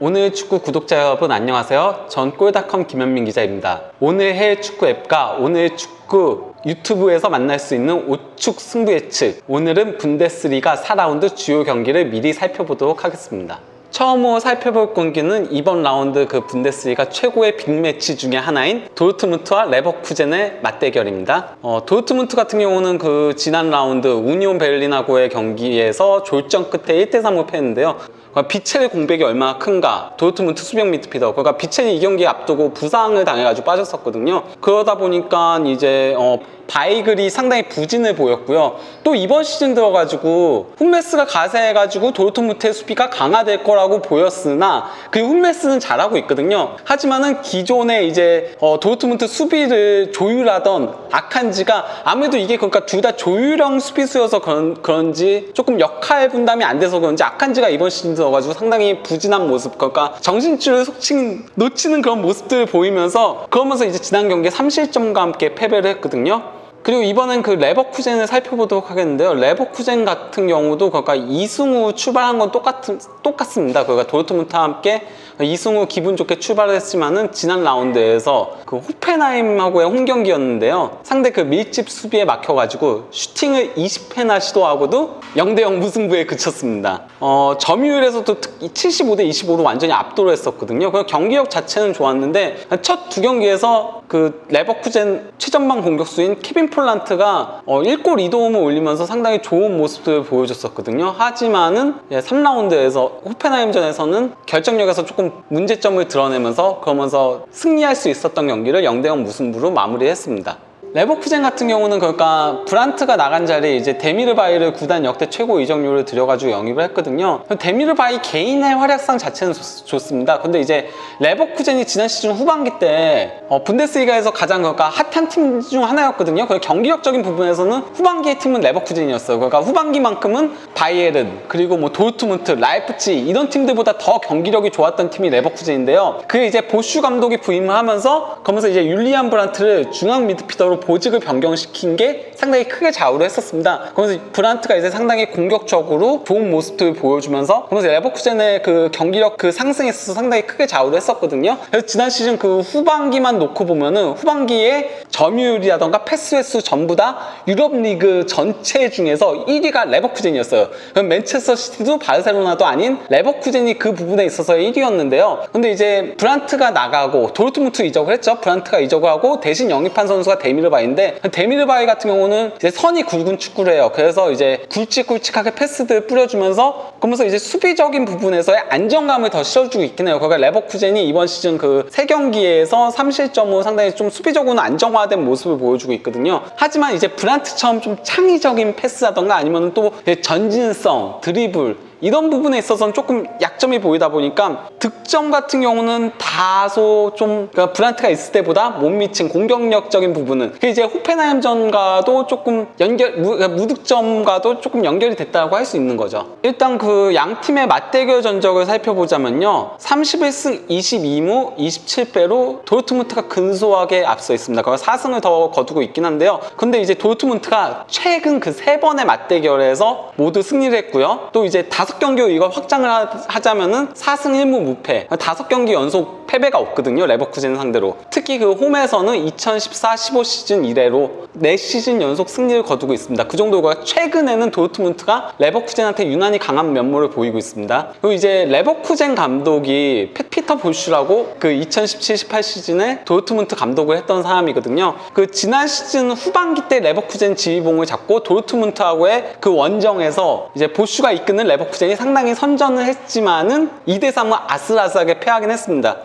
오늘 축구 구독자 여러분 안녕하세요. 전 골닷컴 김현민 기자입니다. 오늘 해외 축구 앱과 오늘 축구 유튜브에서 만날 수 있는 오축 승부 예측. 오늘은 분데스리가 4라운드 주요 경기를 미리 살펴보도록 하겠습니다. 처음으로 살펴볼 경기는 이번 라운드 그 분데스리가 최고의 빅매치 중에 하나인 도르트문트와 레버쿠젠의 맞대결입니다. 어, 도르트문트 같은 경우는 그 지난 라운드 우니온 베를린하고의 경기에서 졸전 끝에 1대3을 패했는데요. 그러니까 비첼의 공백이 얼마나 큰가. 도르트문트 수비형 미드피더 그러니까 비첼이 이 경기 앞두고 부상을 당해가지고 빠졌었거든요. 그러다 보니까 이제 어, 바이글이 상당히 부진을 보였고요. 또 이번 시즌 들어가지고 훈메스가 가세해가지고 도르트문트의 수비가 강화될 거라고 보였으나 그 훈메스는 잘하고 있거든요. 하지만은 기존에 이제 어, 도르트문트 수비를 조율하던 아칸지가 아무래도 이게 그러니까 둘 다 조율형 수비수여서 그런, 그런지 조금 역할 분담이 안 돼서 그런지 아칸지가 이번 시즌 들어가지고 상당히 부진한 모습 그러니까 정신줄을 속칭 놓치는 그런 모습들을 보이면서 그러면서 이제 지난 경기에 3실점과 함께 패배를 했거든요 그리고 이번엔 그 레버쿠젠을 살펴보도록 하겠는데요. 레버쿠젠 같은 경우도 그러니까 이승우 출발한 건 똑같은, 똑같습니다. 그러니까 도르트문트와 함께 이승우 기분 좋게 출발을 했지만은 지난 라운드에서 그 호펜하임하고의 홈 경기였는데요. 상대 그 밀집 수비에 막혀가지고 슈팅을 20회나 시도하고도 0대0 무승부에 그쳤습니다. 어, 점유율에서도 75대 25로 완전히 압도를 했었거든요. 그 경기력 자체는 좋았는데 첫 두 경기에서 그 레버쿠젠 최전방 공격수인 케빈 폴란트가 어, 1골 2도움을 올리면서 상당히 좋은 모습들을 보여줬었거든요. 하지만은 3라운드에서 호펜하임전에서는 결정력에서 조금 문제점을 드러내면서 그러면서 승리할 수 있었던 경기를 0대0 무승부로 마무리했습니다. 레버쿠젠 같은 경우는 그러니까 브란트가 나간 자리에 이제 데미르바이를 구단 역대 최고 이적료를 들여가지고 영입을 했거든요. 데미르바이 개인의 활약상 자체는 좋, 좋습니다. 근데 이제 레버쿠젠이 지난 시즌 후반기 때 어, 분데스리가에서 가장 그러니까 핫한 팀 중 하나였거든요. 그 경기력적인 부분에서는 후반기의 팀은 레버쿠젠이었어요. 그러니까 후반기만큼은 바이에른 그리고 뭐 도르트문트, 라이프치 이런 팀들보다 더 경기력이 좋았던 팀이 레버쿠젠인데요. 그 이제 보슈 감독이 부임을 하면서 그러면서 이제 율리안 브란트를 중앙 미드피더로 보직을 변경시킨 게 상당히 크게 좌우를 했었습니다. 그러면서 브란트가 이제 상당히 공격적으로 좋은 모습들을 보여주면서 그러면서 레버쿠젠의 그 경기력 그 상승에 있어서 상당히 크게 좌우를 했었거든요. 그래서 지난 시즌 그 후반기만 놓고 보면은 후반기에 점유율이라던가 패스 횟수 전부 다 유럽 리그 전체 중에서 1위가 레버쿠젠이었어요. 그럼 맨체스터 시티도 바르셀로나도 아닌 레버쿠젠이 그 부분에 있어서 1위였는데요. 근데 이제 브란트가 나가고 도르트문트 이적을 했죠. 브란트가 이적을 하고 대신 영입한 선수가 데미르 바이인데 데미르바이 같은 경우는 이제 선이 굵은 축구를 해요. 그래서 이제 굵직굵직하게 패스들 뿌려주면서 그러면서 이제 수비적인 부분에서의 안정감을 더 실어주고 있긴 해요. 그러니까 레버쿠젠이 이번 시즌 그 세 경기에서 3실점 후 상당히 좀 수비적으로는 안정화된 모습을 보여주고 있거든요. 하지만 이제 브란트처럼 좀 창의적인 패스라던가 아니면 또 전진성, 드리블 이런 부분에 있어서는 조금 약점이 보이다 보니까 득점 같은 경우는 다소 좀 그러니까 브란트가 있을 때보다 못 미친 공격력적인 부분은 그 이제 호펜하임전과도 조금 연결 무, 그러니까 무득점과도 조금 연결이 됐다고 할 수 있는 거죠. 일단 그 양 팀의 맞대결 전적을 살펴보자면요. 31승 22무 27패로 도르트문트가 근소하게 앞서 있습니다. 거기 4승을 더 거두고 있긴 한데요. 근데 이제 도르트문트가 최근 그 세 번의 맞대결에서 모두 승리를 했고요. 또 이제 다섯 경기로 이걸 확장을 하- 하자면은 4승 1무 무패. 다섯 경기 연속 패배가 없거든요. 레버쿠젠 상대로. 특히 그 홈에서는 2014-15 시즌 이래로 4시즌 연속 승리를 거두고 있습니다. 그 정도가 최근에는 도르트문트가 레버쿠젠한테 유난히 강한 면모를 보이고 있습니다. 그리고 이제 레버쿠젠 감독이 페- 피터 볼슈라고 그 2017-18 시즌에 도르트문트 감독을 했던 사람이거든요. 그 지난 시즌 후반기 때 레버쿠젠 지휘봉을 잡고 도르트문트하고의 그 원정에서 이제 보슈가 이끄는 레버쿠젠 이 상당히 선전을 했지만은 2대3을 아슬아슬하게 패하긴 했습니다.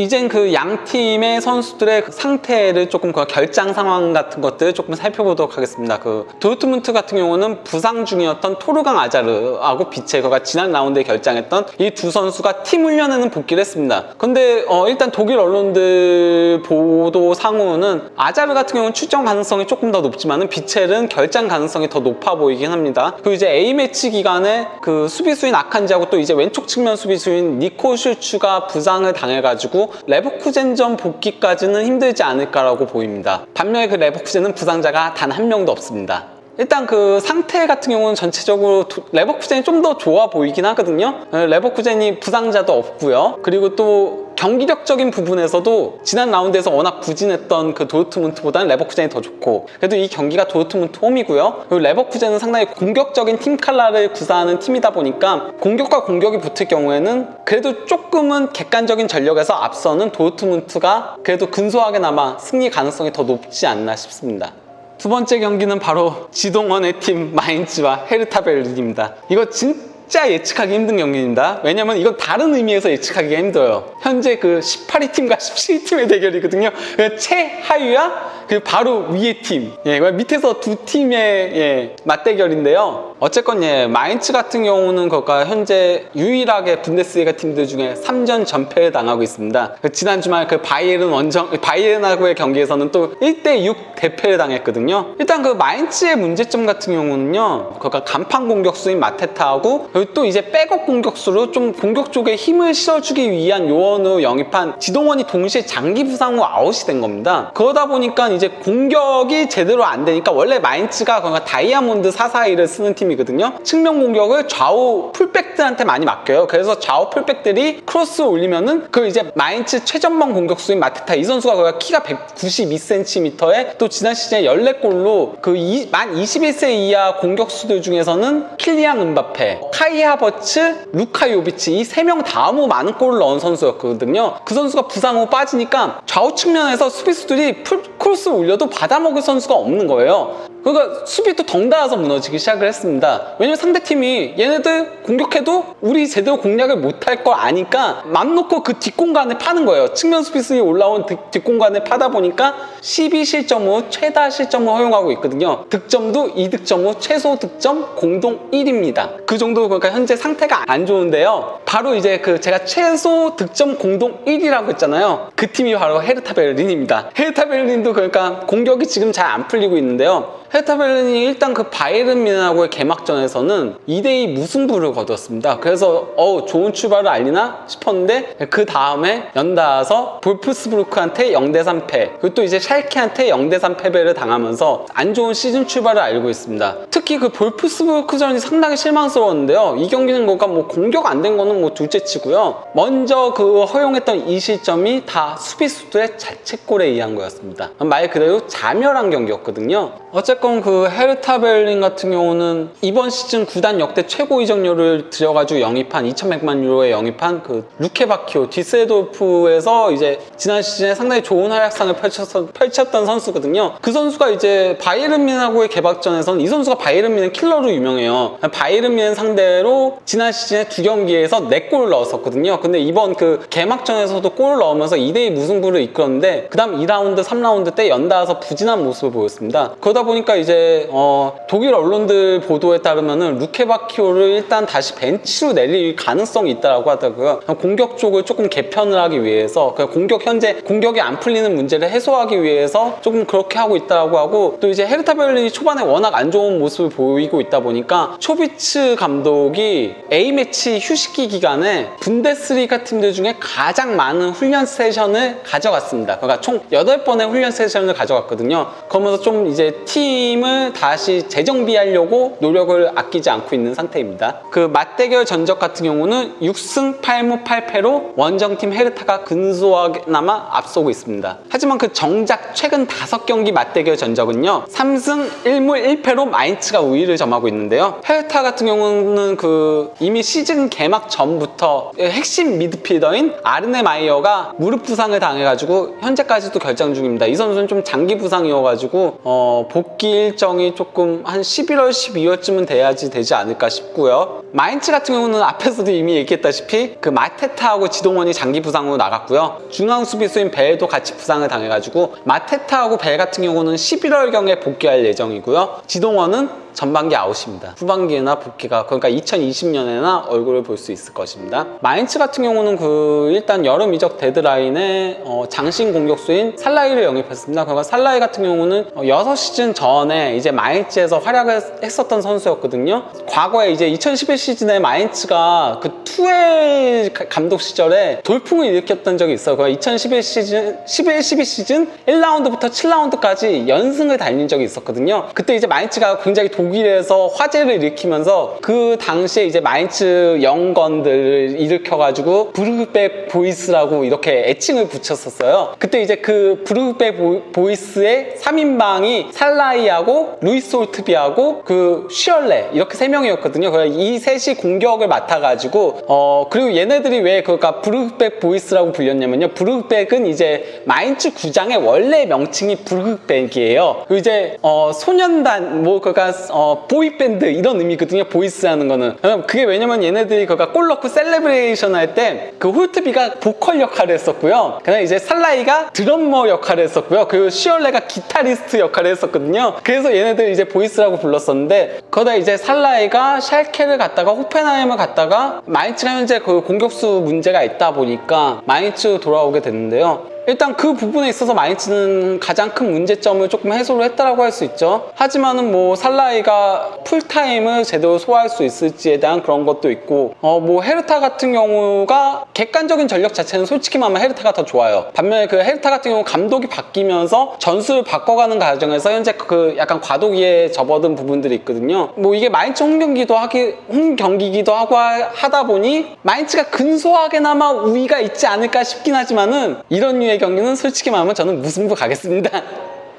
이젠 그 양 팀의 선수들의 그 상태를 조금 그 결장 상황 같은 것들을 조금 살펴보도록 하겠습니다. 그 도르트문트 같은 경우는 부상 중이었던 토르강 아자르하고 비체거가 지난 라운드에 결장했던 이 두 선수가 팀 훈련에는 복귀를 했습니다. 근데 어, 일단 독일 언론들 보도 상으로는 아자르 같은 경우는 출전 가능성이 조금 더 높지만은 비첼은 결장 가능성이 더 높아 보이긴 합니다. 그리고 이제 A 매치 기간에 그 수비수인 아칸지하고 또 이제 왼쪽 측면 수비수인 니코 슐츠가 부상을 당해가지고 레버쿠젠전 복귀까지는 힘들지 않을까라고 보입니다. 반면에 그 레버쿠젠은 부상자가 단 한 명도 없습니다. 일단 그 상태 같은 경우는 전체적으로 도- 레버쿠젠이 좀 더 좋아 보이긴 하거든요. 어, 레버쿠젠이 부상자도 없고요. 그리고 또 경기력적인 부분에서도 지난 라운드에서 워낙 부진했던 그 도르트문트보다는 레버쿠젠이 더 좋고 그래도 이 경기가 도르트문트 홈이고요. 그리고 레버쿠젠은 상당히 공격적인 팀 칼라를 구사하는 팀이다 보니까 공격과 공격이 붙을 경우에는 그래도 조금은 객관적인 전력에서 앞서는 도르트문트가 그래도 근소하게나마 승리 가능성이 더 높지 않나 싶습니다. 두 번째 경기는 바로 지동원의 팀 마인츠와 헤르타 베를린입니다. 이거 진짜 예측하기 힘든 경기입니다. 왜냐면 이건 다른 의미에서 예측하기가 힘들어요. 현재 그 18위 팀과 17팀의 대결이거든요. 그 최하위와 그 바로 위의 팀. 예, 그 밑에서 두 팀의 예, 맞대결인데요. 어쨌건 예, 마인츠 같은 경우는 거가 현재 유일하게 분데스리가 팀들 중에 3전 전패를 당하고 있습니다. 그 지난 주말 그 바이에른 원정 바이에른하고의 경기에서는 또 1대6 대패를 당했거든요. 일단 그 마인츠의 문제점 같은 경우는요. 그가 간판 공격수인 마테타하고 그리고 또 이제 백업 공격수로 좀 공격 쪽에 힘을 실어주기 위한 요원으로 영입한 지동원이 동시에 장기 부상 후 아웃이 된 겁니다. 그러다 보니까 이제 공격이 제대로 안 되니까 원래 마인츠가 그가 다이아몬드 442를 쓰는 팀이거든요. 측면 공격을 좌우 풀백들한테 많이 맡겨요. 그래서 좌우 풀백들이 크로스 올리면은 그 이제 마인츠 최전방 공격수인 마테타 이 선수가 키가 192cm에 또 지난 시즌에 14골로 그 만 21세 이하 공격수들 중에서는 킬리안 은바페, 카이 하버츠, 루카 요비치 이 세 명 다음으로 많은 골을 넣은 선수였거든요. 그 선수가 부상 후 빠지니까 좌우 측면에서 수비수들이 풀 크로스 올려도 받아먹을 선수가 없는 거예요. 그러니까 수비도 덩달아서 무너지기 시작을 했습니다. 왜냐면 상대팀이 얘네들 공격해도 우리 제대로 공략을 못할 걸 아니까 맘 놓고 그 뒷공간에 파는 거예요. 측면 수비수들이 올라온 뒷- 뒷공간에 파다 보니까 12실점 후 최다 실점을 허용하고 있거든요. 득점도 2득점 후 최소 득점 공동 1입니다. 그 정도 그러니까 현재 상태가 안 좋은데요. 바로 이제 그 제가 최소 득점 공동 1이라고 했잖아요. 그 팀이 바로 헤르타 베를린입니다. 헤르타 베를린도 그러니까 공격이 지금 잘 안 풀리고 있는데요. 헤르타 베를린이 일단 그 바이에른 미넨하고의 개막전에서는 2대2 무승부를 거뒀습니다. 그래서 어 좋은 출발을 알리나 싶었는데 그 다음에 연달아서 볼프스부르크한테 0대3 패 그리고 또 이제 샬케한테 0대3 패배를 당하면서 안 좋은 시즌 출발을 알고 있습니다. 특히 그 볼프스부르크전이 상당히 실망스러웠는데요. 이 경기는 뭔가 뭐 공격 안 된 거는 뭐 둘째치고요. 먼저 그 허용했던 이 실점이 다 수비수들의 자책골에 의한 거였습니다. 말 그대로 자멸한 경기였거든요. 어쨌 건 그 헤르타 베를린 같은 경우는 이번 시즌 구단 역대 최고 이적료를 들여가지고 영입한 2,100만 유로에 영입한 그 루케 바키오 디세도프에서 이제 지난 시즌에 상당히 좋은 활약상을 펼쳤던, 펼쳤던 선수거든요. 그 선수가 이제 바이에른 미넨하고의 개막전에서는 이 선수가 바이에른 미넨 킬러로 유명해요. 바이에른 미넨 상대로 지난 시즌에 두 경기에서 4골을 넣었었거든요. 근데 이번 그 개막전에서도 골을 넣으면서 2대2 무승부를 이끌었는데 그 다음 2라운드, 3라운드 때 연달아서 부진한 모습을 보였습니다. 그러다 보니까 이제 어, 독일 언론들 보도에 따르면은 루케바키오를 일단 다시 벤치로 내릴 가능성이 있다라고 하더라고요. 공격 쪽을 조금 개편을 하기 위해서 그 공격 현재 공격이 안 풀리는 문제를 해소하기 위해서 조금 그렇게 하고 있다라고 하고 또 이제 헤르타 베를린이 초반에 워낙 안 좋은 모습을 보이고 있다 보니까 초비츠 감독이 A 매치 휴식기 기간에 분데스리가 팀들 중에 가장 많은 훈련 세션을 가져갔습니다. 그러니까 총 8번의 훈련 세션을 가져갔거든요. 그러면서 좀 이제 팀을 다시 재정비하려고 노력을 아끼지 않고 있는 상태입니다. 그 맞대결 전적 같은 경우는 6승 8무 8패로 원정팀 헤르타가 근소하게나마 앞서고 있습니다. 하지만 그 정작 최근 5경기 맞대결 전적은요. 3승 1무 1패로 마인츠가 우위를 점하고 있는데요. 헤르타 같은 경우는 그 이미 시즌 개막 전부터 핵심 미드필더인 아르네 마이어가 무릎 부상을 당해가지고 현재까지도 결장 중입니다. 이 선수는 좀 장기 부상이어가지고 어, 복귀 일정이 조금 한 11월, 12월쯤은 돼야지 되지 않을까 싶고요. 마인츠 같은 경우는 앞에서도 이미 얘기했다시피 그 마테타하고 지동원이 장기 부상으로 나갔고요. 중앙 수비수인 벨도 같이 부상을 당해가지고 마테타하고 벨 같은 경우는 11월경에 복귀할 예정이고요. 지동원은 전반기 아웃입니다. 후반기나 복귀가 그러니까 2020년에나 얼굴을 볼 수 있을 것입니다. 마인츠 같은 경우는 그 일단 여름 이적 데드라인에 어, 장신 공격수인 살라이를 영입했습니다. 그러니까 살라이 같은 경우는 어, 6시즌 전에 이제 마인츠에서 활약을 했었던 선수였거든요. 과거에 이제 2011 시즌에 마인츠가 그 투엘 감독 시절에 돌풍을 일으켰던 적이 있어요. 그2011 시즌 11, 12 시즌 1라운드부터 7라운드까지 연승을 달린 적이 있었거든요. 그때 이제 마인츠가 굉장히 독일에서 화제를 일으키면서 그 당시에 이제 마인츠 영건들을 일으켜가지고 브루백 보이스라고 이렇게 애칭을 붙였었어요. 그때 이제 그 브루백 보- 보이스의 3인방이 살라이하고 루이스 홀트비하고 그 슈얼레 이렇게 세 명이었거든요. 이 셋이 공격을 맡아가지고 어 그리고 얘네들이 왜 그러니까 브루백 보이스라고 불렸냐면요. 브루백은 이제 마인츠 구장의 원래 명칭이 브루백이에요. 그리고 이제 어 소년단 뭐 그러니까 어 보이밴드 이런 의미거든요. 보이스라는 거는 어, 그게 왜냐면 얘네들이 그러니까 골 넣고 셀레브레이션 할 때 그 홀트비가 보컬 역할을 했었고요. 그다음에 이제 살라이가 드럼머 역할을 했었고요. 그리고 시얼레가 기타리스트 역할을 했었거든요. 그래서 얘네들 이제 보이스라고 불렀었는데 그러다 이제 살라이가 샬케를 갔다가 호펜하임을 갔다가 마인츠가 현재 그 공격수 문제가 있다 보니까 마인츠 돌아오게 됐는데요. 일단 그 부분에 있어서 마인츠는 가장 큰 문제점을 조금 해소를 했다라고 할 수 있죠. 하지만은 뭐 살라이가 풀타임을 제대로 소화할 수 있을지에 대한 그런 것도 있고, 어 뭐 헤르타 같은 경우가 객관적인 전력 자체는 솔직히 말하면 헤르타가 더 좋아요. 반면에 그 헤르타 같은 경우 감독이 바뀌면서 전술을 바꿔가는 과정에서 현재 그 약간 과도기에 접어든 부분들이 있거든요. 뭐 이게 마인츠 홈 경기도 하기 홈 경기기도 하고 하- 하다 보니 마인츠가 근소하게나마 우위가 있지 않을까 싶긴 하지만은 이런 류의 경기는 솔직히 말하면 저는 무승부 가겠습니다.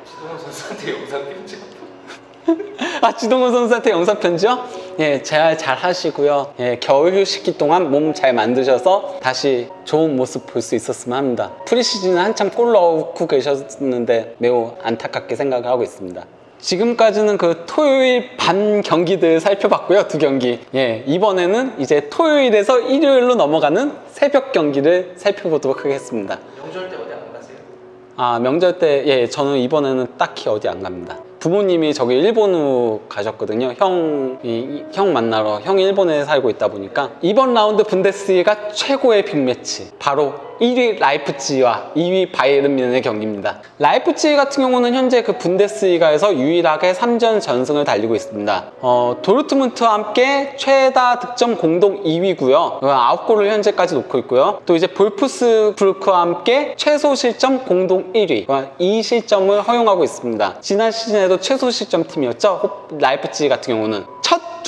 지동원 선수한테 영상 편지 아 지동원 선수한테 영상 편지요? 예, 잘, 잘 하시고요. 예, 겨울 휴식기 동안 몸 잘 만드셔서 다시 좋은 모습 볼 수 있었으면 합니다. 프리시즌은 한참 골 넣고 계셨는데 매우 안타깝게 생각하고 있습니다. 지금까지는 그 토요일 반 경기들 살펴봤고요. 두 경기. 예, 이번에는 이제 토요일에서 일요일로 넘어가는 새벽 경기를 살펴보도록 하겠습니다. 명절 때? 아 명절 때 예 저는 이번에는 딱히 어디 안 갑니다. 부모님이 저기 일본으로 가셨거든요. 형, 이- 이- 형 만나러. 형이 일본에 살고 있다 보니까. 이번 라운드 분데스리가 최고의 빅매치. 바로 1위 라이프치히와 2위 바이에른 뮌헨의 경기입니다. 라이프치히 같은 경우는 현재 그 분데스리가에서 유일하게 3전 전승을 달리고 있습니다. 어, 도르트문트와 함께 최다 득점 공동 2위고요. 9골을 현재까지 놓고 있고요. 또 이제 볼프스부르크와 함께 최소 실점 공동 1위. 이 실점을 허용하고 있습니다. 지난 시즌에 도 최소 실점 팀이었죠. 호- 라이프치히 같은 경우는 첫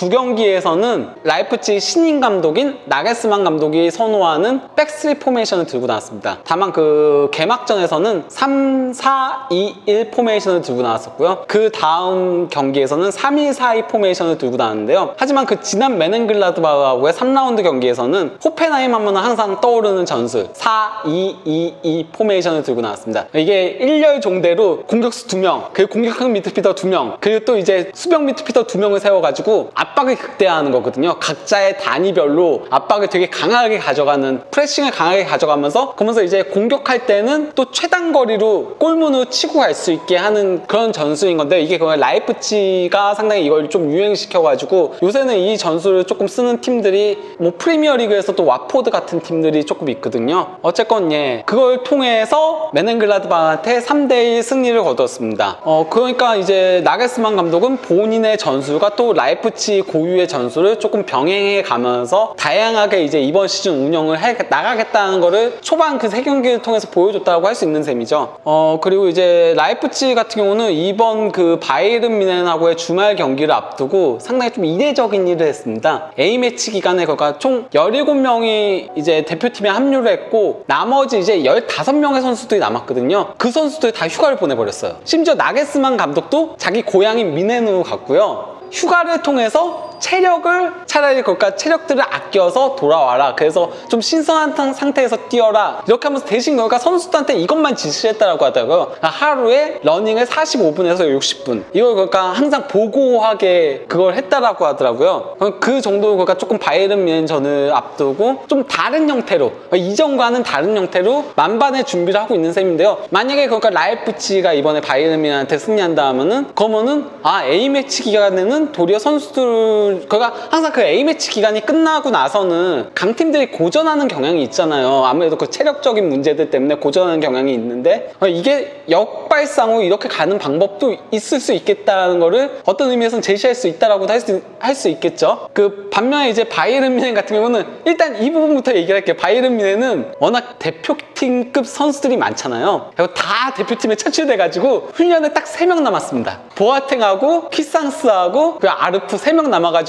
두 경기에서는 라이프치히 신인 감독인 나게스만 감독이 선호하는 백스리 포메이션을 들고 나왔습니다. 다만 그 개막전에서는 3, 4, 2, 1 포메이션을 들고 나왔었고요. 그 다음 경기에서는 3, 2, 4, 2 포메이션을 들고 나왔는데요. 하지만 그 지난 메넨글라드바하고의 3라운드 경기에서는 호펜하임 하면 항상 떠오르는 전술 4, 2, 2, 2 포메이션을 들고 나왔습니다. 이게 1열 종대로 공격수 2명, 그리고 공격형 미드필더 2명, 그리고 또 이제 수병 미드필더 2명을 세워가지고 압박을 극대화하는 거거든요. 각자의 단위별로 압박을 되게 강하게 가져가는 프레싱을 강하게 가져가면서 그러면서 이제 공격할 때는 또 최단 거리로 골문으로 치고 갈 수 있게 하는 그런 전술인 건데 이게 그냥 라이프치가 상당히 이걸 좀 유행시켜가지고 요새는 이 전술을 조금 쓰는 팀들이 뭐 프리미어 리그에서 또 와포드 같은 팀들이 조금 있거든요. 어쨌건 예 그걸 통해서 메넨글라드바한테 3대1 승리를 거뒀습니다. 어 그러니까 이제 나게스만 감독은 본인의 전술과 또 라이프치 고유의 전술을 조금 병행해 가면서 다양하게 이제 이번 시즌 운영을 해 나가겠다는 거를 초반 그 세 경기를 통해서 보여줬다고 할 수 있는 셈이죠. 어 그리고 이제 라이프치 같은 경우는 이번 그 바이에른 미넨하고의 주말 경기를 앞두고 상당히 좀 이례적인 일을 했습니다. A 매치 기간에 그가 총 17명이 이제 대표팀에 합류를 했고 나머지 이제 15명의 선수들이 남았거든요. 그 선수들 다 휴가를 보내버렸어요. 심지어 나게스만 감독도 자기 고향인 미넨으로 갔고요. 휴가를 통해서 체력을 차라리 그러니까 체력들을 아껴서 돌아와라. 그래서 좀 신선한 상- 상태에서 뛰어라. 이렇게 하면서 대신 그러니까 선수들한테 이것만 지시했다라고 하더라고요. 그러니까 하루에 러닝을 45분에서 60분. 이걸 그러니까 항상 보고하게 그걸 했다라고 하더라고요. 그 정도 그러니까 조금 바이에른 뮌헨전을 앞두고 좀 다른 형태로 그러니까 이전과는 다른 형태로 만반의 준비를 하고 있는 셈인데요. 만약에 그러니까 라이프치가 이번에 바이에른 뮌헨한테 승리한다 하면은 그러면은 아 A 매치 기간에는 도리어 선수들 그러니까 항상 그 A 매치 기간이 끝나고 나서는 강팀들이 고전하는 경향이 있잖아요. 아무래도 그 체력적인 문제들 때문에 고전하는 경향이 있는데 어, 이게 역발상으로 이렇게 가는 방법도 있을 수 있겠다는 거를 어떤 의미에서는 제시할 수 있다라고도 할수 할 수 있겠죠. 그 반면에 이제 바이에른 뮌헨 같은 경우는 일단 이 부분부터 얘기를 할게요. 바이에른 뮌헨은 워낙 대표팀급 선수들이 많잖아요. 그리고 다 대표팀에 차출돼가지고 훈련에 딱세명 남았습니다. 보아탱하고 키상스하고 그 아르프 세명 남아가지고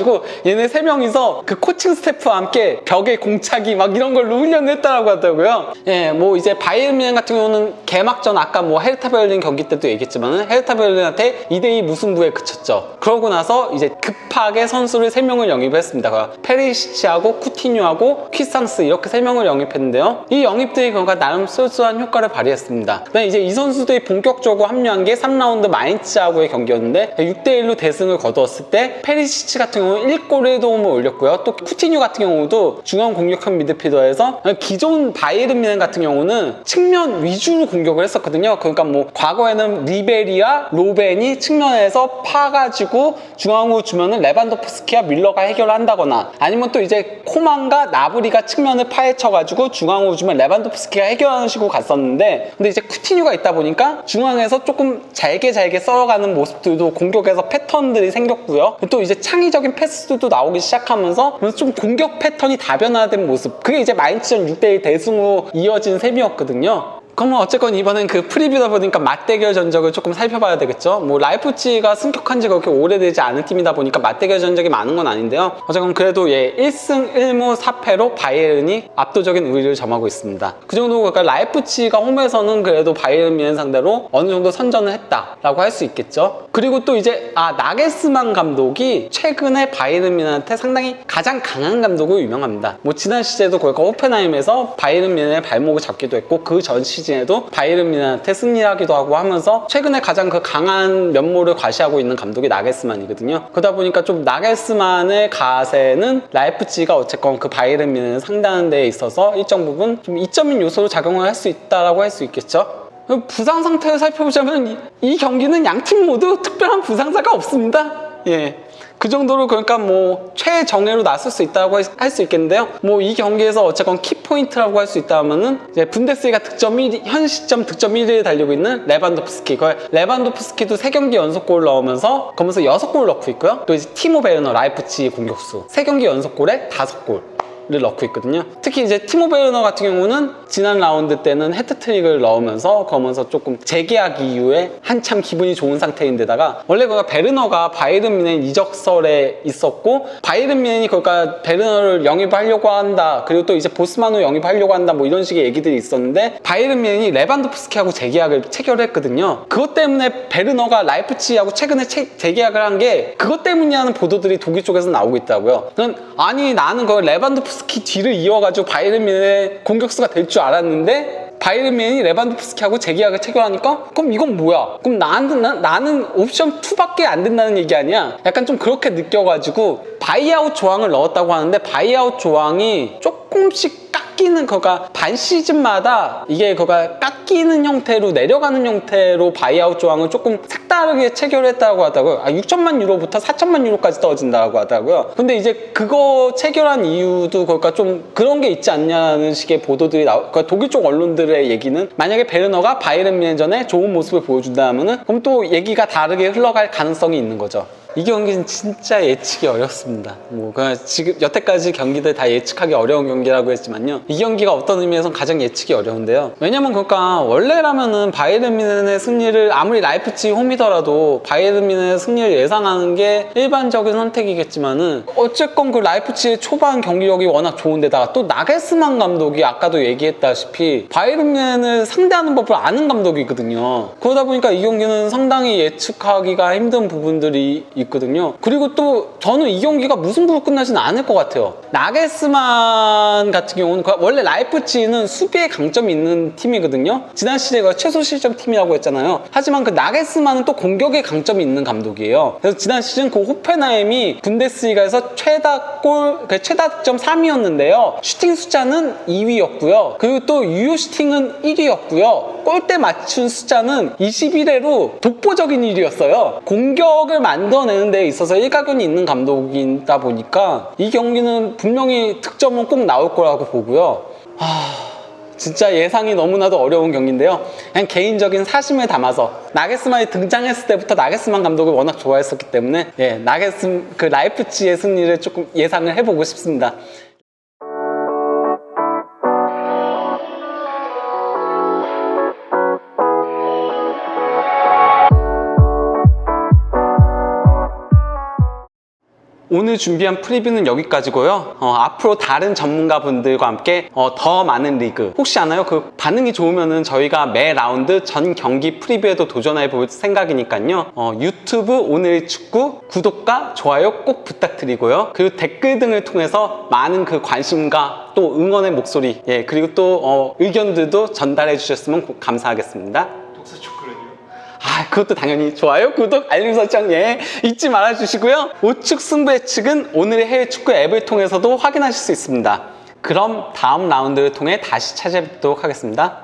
얘네 세 명이서 그 코칭 스태프와 함께 벽에 공차기 막 이런 걸로 훈련을 했다라고 하더라고요. 예, 뭐 이제 바이에른 같은 경우는 개막전 아까 뭐 헤르타 베를린 경기 때도 얘기했지만은 헤르타 베를린한테 2대2 무승부에 그쳤죠. 그러고 나서 이제 급하게 선수를 세 명을 영입했습니다. 그러니까 페리시치하고 쿠티뉴하고 퀴상스 이렇게 세 명을 영입했는데요. 이 영입들이 그러니까 나름 쏠쏠한 효과를 발휘했습니다. 그다음에 이제 이 선수들이 본격적으로 합류한 게 3라운드 마인츠하고의 경기였는데 6대1로 대승을 거두었을 때 페리시치 같은 경우는 1골의 도움을 올렸고요. 또 쿠티뉴 같은 경우도 중앙 공격형 미드필더에서 기존 바이에른 뮌헨 같은 경우는 측면 위주로 공격을 했었거든요. 그러니까 뭐 과거에는 리베리아, 로벤이 측면에서 파가지고 중앙으로 주면은 레반도프스키와 밀러가 해결한다거나 아니면 또 이제 코만과 나브리가 측면을 파헤쳐가지고 중앙으로 주면 레반도프스키가 해결하는 식으로 갔었는데 근데 이제 쿠티뉴가 있다 보니까 중앙에서 조금 잘게 잘게 썰어가는 모습들도 공격에서 패턴들이 생겼고요. 또 이제 창의적 인 패스도 나오기 시작하면서 좀 공격 패턴이 다변화된 모습 그게 이제 마인츠전 6대1 대승으로 이어진 셈이었거든요. 그러면 어쨌건 이번엔 그 프리뷰다 보니까 맞대결 전적을 조금 살펴봐야 되겠죠. 뭐 라이프치가 승격한 지 그렇게 오래되지 않은 팀이다 보니까 맞대결 전적이 많은 건 아닌데요. 어쨌건 그래도 예 1승 1무 4패로 바이에른이 압도적인 우위를 점하고 있습니다. 그 정도 그러니까 라이프치가 홈에서는 그래도 바이에른 뮌헨 상대로 어느 정도 선전을 했다라고 할 수 있겠죠. 그리고 또 이제 아 나게스만 감독이 최근에 바이에른 뮌헨한테 상당히 가장 강한 감독으로 유명합니다. 뭐 지난 시즌에도 그러니까 호펜하임에서 바이에른 뮌헨의 발목을 잡기도 했고 그 전 시즌 에도 바이에른 뮌헨한테 승리하기도 하고 하면서 최근에 가장 그 강한 면모를 과시하고 있는 감독이 나게스만이거든요. 그러다 보니까 좀 나게스만의 가세는 라이프치가 어쨌건 그 바이에른 뮌헨을 상대하는 데 있어서 일정 부분 좀 이점인 요소로 작용을 할 수 있다라고 할 수 있겠죠. 부상 상태를 살펴보자면 이, 이 경기는 양 팀 모두 특별한 부상자가 없습니다. 예. 그 정도로 그러니까 뭐 최정예로 나설 수 있다고 할 수 있겠는데요. 뭐 이 경기에서 어쨌건 키포인트라고 할 수 있다면은 이제 분데스리가 득점 1위, 현 시점 득점 1위를 달리고 있는 레반도프스키. 그 레반도프스키도 3경기 연속골 넣으면서 그러면서 6골 넣고 있고요. 또 이제 티모 베르너 라이프치 공격수 3경기 연속골에 5골. 를 넣고 있거든요. 특히 이제 티모 베르너 같은 경우는 지난 라운드 때는 헤트트릭을 넣으면서 그러면서 조금 재계약 이후에 한참 기분이 좋은 상태인데다가 원래 그가 베르너가 바이른 뮌헨 이적설에 있었고 바이른 뮌헨이 그러니까 베르너를 영입하려고 한다. 그리고 또 이제 보스만우 영입하려고 한다. 뭐 이런 식의 얘기들이 있었는데 바이른 뮌헨이 레반도프스키하고 재계약을 체결했거든요. 그것 때문에 베르너가 라이프치하고 최근에 체- 재계약을 한 게 그것 때문이라는 보도들이 독일 쪽에서 나오고 있다고요. 아니 나는 그 레반도프스 키 뒤를 이어가지고 바이른 뮌헨의 공격수가 될 줄 알았는데 바이른 뮌헨이 레반도프스키하고 재계약을 체결하니까 그럼 이건 뭐야? 그럼 나는 나, 나는 옵션 2밖에 안 된다는 얘기 아니야? 약간 좀 그렇게 느껴가지고 바이아웃 조항을 넣었다고 하는데 바이아웃 조항이 조금씩 깎이는 거가 반 시즌마다 이게 거가 깎이는 형태로 내려가는 형태로 바이아웃 조항을 조금 색다르게 체결했다고 하더라고요. 아, 6천만 유로부터 4천만 유로까지 떨어진다고 하더라고요. 근데 이제 그거 체결한 이유도 그러니까 좀 그런 게 있지 않냐는 식의 보도들이 나오, 그러니까 독일 쪽 언론들의 얘기는 만약에 베르너가 바이에른 뮌헨전에 좋은 모습을 보여준다면은 그럼 또 얘기가 다르게 흘러갈 가능성이 있는 거죠. 이 경기는 진짜 예측이 어렵습니다. 뭐 지금 여태까지 경기들 다 예측하기 어려운 경기라고 했지만요. 이 경기가 어떤 의미에선 가장 예측이 어려운데요. 왜냐면 그러니까 원래라면은 바이에른 뮌헨의 승리를 아무리 라이프치 홈이더라도 바이에른 뮌헨의 승리를 예상하는 게 일반적인 선택이겠지만은 어쨌건 그 라이프치의 초반 경기력이 워낙 좋은데다가 또 나게스만 감독이 아까도 얘기했다시피 바이에른 뮌헨을 상대하는 법을 아는 감독이거든요. 그러다 보니까 이 경기는 상당히 예측하기가 힘든 부분들이 있거든요. 그리고 또 저는 이 경기가 무승부로 끝나진 않을 것 같아요. 나게스만 같은 경우는 그 원래 라이프치히는 수비에 강점이 있는 팀이거든요. 지난 시즌에 최소 실점 팀이라고 했잖아요. 하지만 그 나게스만은 또 공격에 강점이 있는 감독이에요. 그래서 지난 시즌 그 호펜하임이 분데스리가에서 최다 골, 그 최다 득점 3위였는데요. 슈팅 숫자는 2위였고요. 그리고 또 유효 슈팅은 1위였고요. 골대 맞춘 숫자는 21회로 독보적인 1위였어요. 공격을 만들어내 는 데 있어서 일가견이 있는 감독이다 보니까 이 경기는 분명히 득점은 꼭 나올 거라고 보고요. 진짜 예상이 너무나도 어려운 경기인데요. 그냥 개인적인 사심을 담아서 나게스만이 등장했을 때부터 나게스만 감독을 워낙 좋아했었기 때문에 예, 나게스 그 라이프치의 승리를 조금 예상을 해보고 싶습니다. 오늘 준비한 프리뷰는 여기까지고요. 어, 앞으로 다른 전문가분들과 함께 어, 더 많은 리그 혹시 아나요? 그 반응이 좋으면은 저희가 매 라운드 전 경기 프리뷰에도 도전해 볼 생각이니까요. 어, 유튜브 오늘 축구 구독과 좋아요 꼭 부탁드리고요. 그리고 댓글 등을 통해서 많은 그 관심과 또 응원의 목소리 예 그리고 또 어, 의견들도 전달해 주셨으면 고- 감사하겠습니다. 그것도 당연히 좋아요, 구독, 알림 설정, 예, 잊지 말아 주시고요. 우측 승부 예측은 오늘의 해외 축구 앱을 통해서도 확인하실 수 있습니다. 그럼 다음 라운드를 통해 다시 찾아뵙도록 하겠습니다.